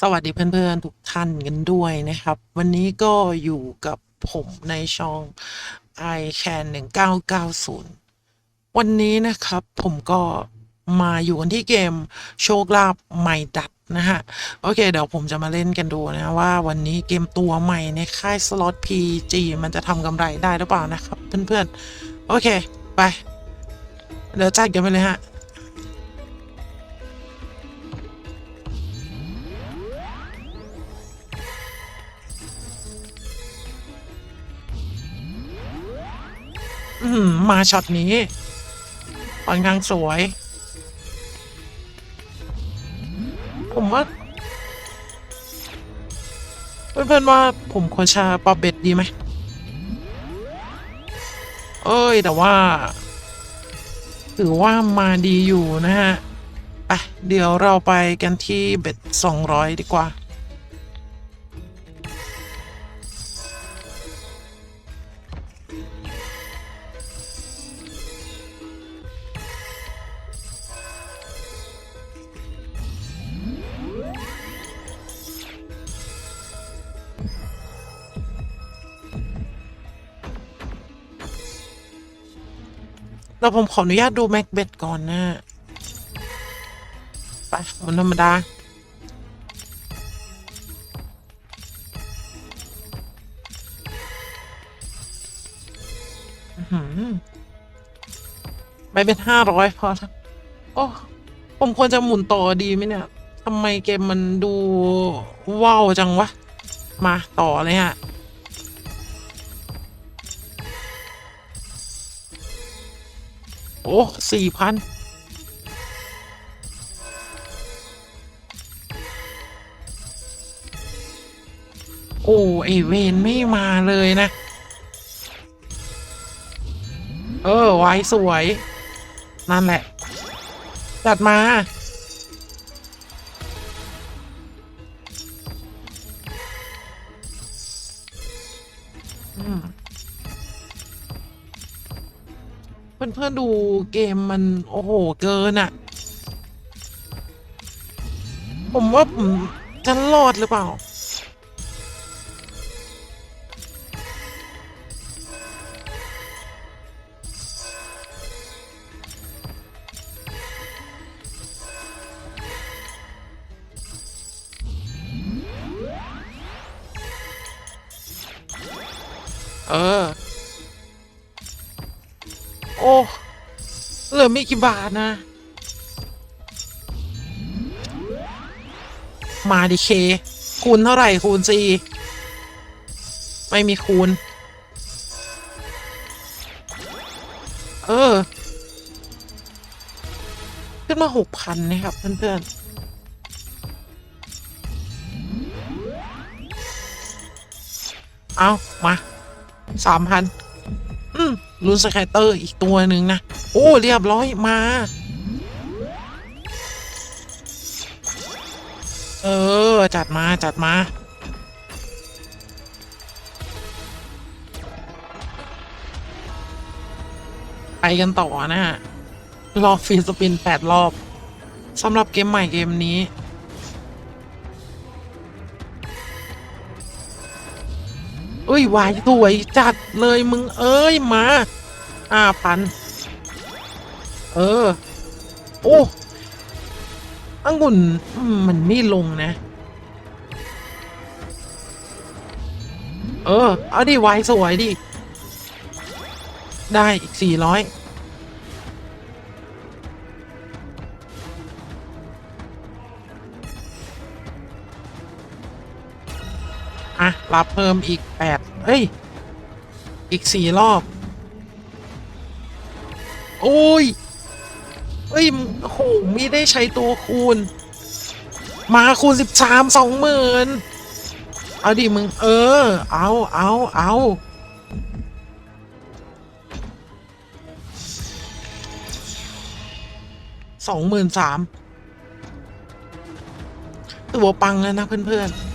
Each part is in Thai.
สวัสดีเพื่อนๆ ทุกท่านกันด้วยนะครับ วันนี้ก็อยู่กับผมในช่อง i can 1990 วันนี้นะครับผมก็มาอยู่กันที่เกมโชคลาภใหม่ดัดนะฮะ โอเค เดี๋ยวผมจะมาเล่นกันดูนะว่าวันนี้เกมตัวใหม่ในค่ายสล็อต PG มันจะทำกำไรได้หรือเปล่านะครับ เพื่อนๆ โอเค ไป เดี๋ยวจัดกันไปเลยฮะ มาช็อตนี้ค่อนข้างสวย ผมว่า เพื่อนๆว่าผมควรจะปรับเบ็ดดีไหม เอ้ย แต่ว่า ถือว่ามาดีอยู่นะฮะ ไป เดี๋ยวเราไปกันที่เบ็ด 200 ดีกว่า เราผมขออนุญาตดูแม็กเบ็ดก่อนนะไปมันธรรมดาอื้อหือไปเป็นห้าร้อยพอละโอ้ผมควรจะหมุนต่อดีไหมเนี่ยทำไมเกมมันดูว้าวจังวะ มาต่อเลยฮะ โอ้สี่พันโอ้ไอเวนไม่มาเลยนะ เออ ไว้สวย นั่นแหละ จัดมา เพื่อนๆดูเกมมันโอ้โหเกินอะ่ะผมว่าผมจะรอดหรือเปล่า เออ โอ้เหลือไม่กี่บาทนะ มาดิเค คูณเท่าไหร่คูณสี่ไม่มีคูณ เออ ขึ้นมาหกพันนะครับ เพื่อนๆเอามาสามพัน อืม ลุนสแคตเตอร์อีกตัวหนึ่งนะ โอ้เรียบร้อยมา เออ จัดมาจัดมาไปกันต่อนะฮะรอบฟีสปินแปดรอบสำหรับเกมใหม่เกมนี้ อ้ยวายสวยจัดเลยมึงเอ้ยมาห้าพันเออ โอ้องุ่นมมันไม่ลงนะ เออ เอาดิวายสวยดิ ได้อีกสี่ร้อย รับเพิ่มอีกแปดเฮ้ย อีกสี่รอบ โอ้ยเฮ้ยโอ้โหไม่ได้ใช้ตัวคูณ มาคูณสิบสามสองหมื่นเอาดิมึง เออ เอาเอาเอาสองหมื่นสามตัวปังแล้วนะเพื่อนๆ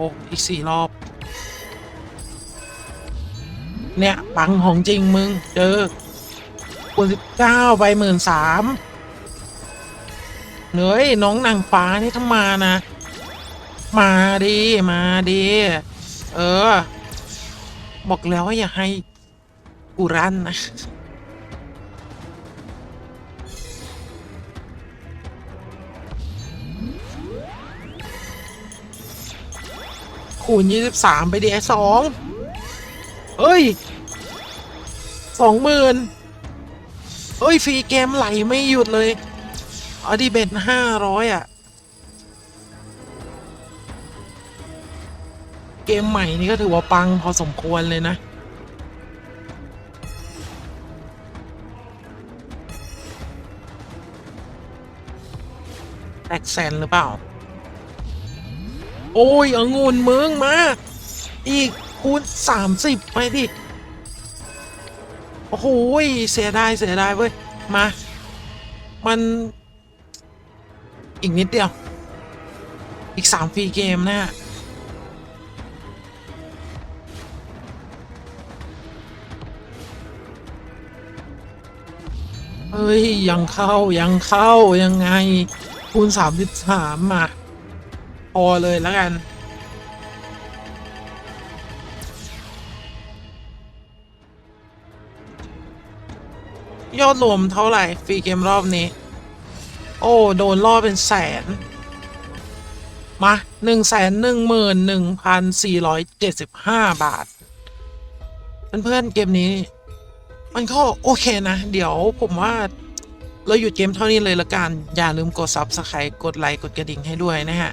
โอ้อีกสี่รอบ เนี่ย ปังของจริงมึง เจอคูณสิบเก้าไปหมื่นสามเฮ้ยน้องนางฟ้านี่ถ้ามานะ มาดีมาดีเออ บอกแล้วว่าอย่าให้กูรันนะ คูณยี่สิบสามไปดีไอ้สองเฮ้ยสองหมื่นเฮ้ยฟรีเกมไหลไม่หยุดเลยอดีเบ็ดห้าร้อยอะ เกมใหม่นี่ก็ถือว่าปังพอสมควรเลยนะแตกแสนหรือเปล่า โอ้ยองุ่นมึงมา อีกคูณสามสิบไปดิ โอ้โหยเสียดายเสียดายเว้ย มา มัน อีกนิดเดียว อีกสามฟรีเกมนะฮะเฮ้ย ยังเข้ายังเข้ายังไงคูณสามสิบสามมา พอเลยแล้วกัน ยอดรวมเท่าไหร่ ฟรีเกมรอบนี้ โอ้ โดนล่อเป็นแสน มาหนึ่งแสนหนึ่งหมื่นหนึ่งพันสี่ร้อยเจ็ดสิบห้าบาท เพื่อนๆเกมนี้ มันก็โอเคนะ เดี๋ยวผมว่าเราหยุดเกมเท่านี้เลยละกัน อย่าลืมกด Subscribe กดไลค์ กดกระดิ่งให้ด้วยนะฮะ